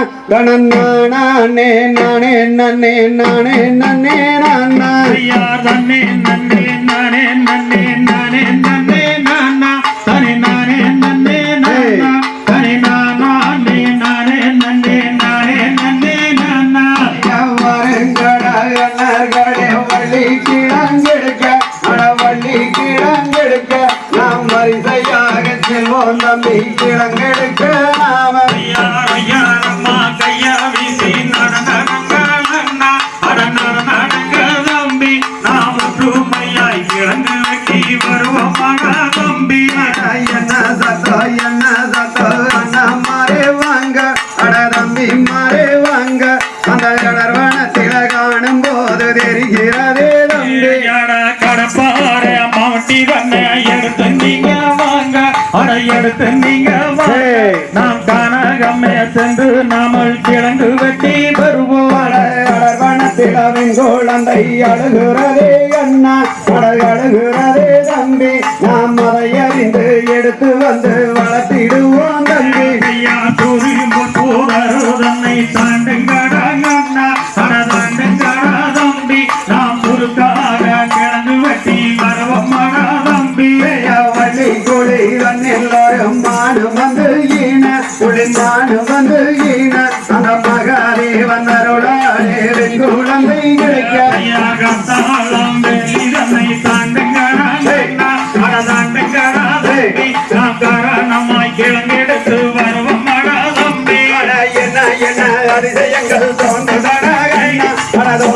நானே நானே நன்னே நானே நன்னே நானா ஐயா தன்னே நன்னே நானே நன்னே நானே நன்னே நானா தனி நானே நன்னே நானா தனி நானே நானே நன்னே நானே நன்னே நானா வரங்கடா அண்ணர்களே வள்ளி கிழங்கெடுக்க அட வள்ளி கிழங்கெடுக்க நாம் வரிசையாக செல்வோம் நம்பி கிழங்கெடுக்க ஒற்றுமையாய் கிழங்கு வெட்டி வருவோம். மகா தம்பி என்ன சத்தோ என்ன சத்தோ அண்ணா மாறே வாங்க. அட தம்பி மாறே வாங்க. அந்த கடர்வனத்தில காணும் போது தெரிகிறதே தம்பி. அட கடப்பார மாவட்டி கண்ண எடுத்து நீங்க வாங்க. அட எடுத்து நீங்க வாங்க. ஏய். நாம் கனகம்மே சென்று நாமல் கிழங்கு வெட்டி வருவோம். வெங்கோழந்தை அழுகிறதே அண்ணா. கடல் அழுகிறதே தம்பி. நாம் அதை அறிந்து எடுத்து வந்து வளர்த்திடுவோம் தம்பி. தன்னை தாண்டுங்கடா அண்ணா. தாண்டுங்கடா தம்பி. நாம் முறுக்காக கிழங்கு வெட்டி வருவோம் மகா தம்பி. வள்ளி எல்லாரும் மாடு வந்து ஈன. குழி மாடு வந்து ஈன. அந்த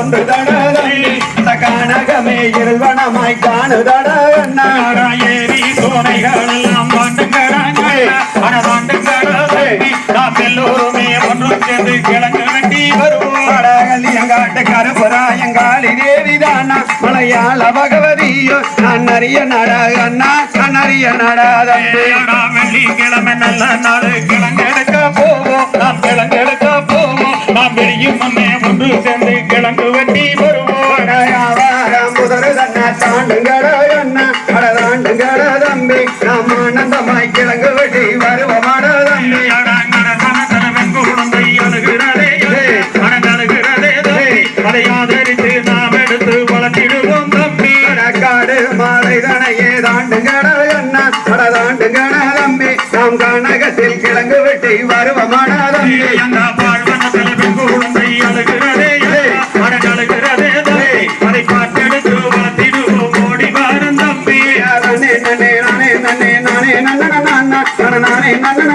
கொண்டு தடதடி சகானகமே இருள்வனமாய் காணுதட ஏறி சோனைகளெல்லாம் பாண்டுங்கிறாங்க அனதாண்டுங்கிறதே நாம் எல்லோருமே ஒன்று சேர்ந்து கிழங்கு வெட்டி வருவோம். அடகல் எங்காட்டு கருப்புராயங்காளி தேவிதானா? மலையாள பகவதியோ நான் அறிய நட அண்ணா நான் அறிய நடாதே வெள்ளிக்கிழமை நல்ல நாடு சேர்ந்து கிழங்கு வெட்டி வருவோம் புதரு தன்னா தாண்டுங்கட அண்ணா அட தாண்டுங்கட தம்பி. நாம் ஆனந்தமாய் கிழங்கு வெட்டி வருவமாட தம்பி. அடா கடகன கடவன் குழந்தை அழுகிறதே அட அழுகிறதே தம்பி அதை. ஆதரித்து நாம் எடுத்து வளர்த்திடுவோம் தம்பி. காடு மாலை தனையே தாண்டுங்கட அண்ணா அட தாண்டுங்கட தம்பி. நாம் கனகத்தில் கிழங்கு வெட்டி வருவமாட தம்பி. நன்னே நானே நன்னே நானே நன்னன நானா நானே நன்னன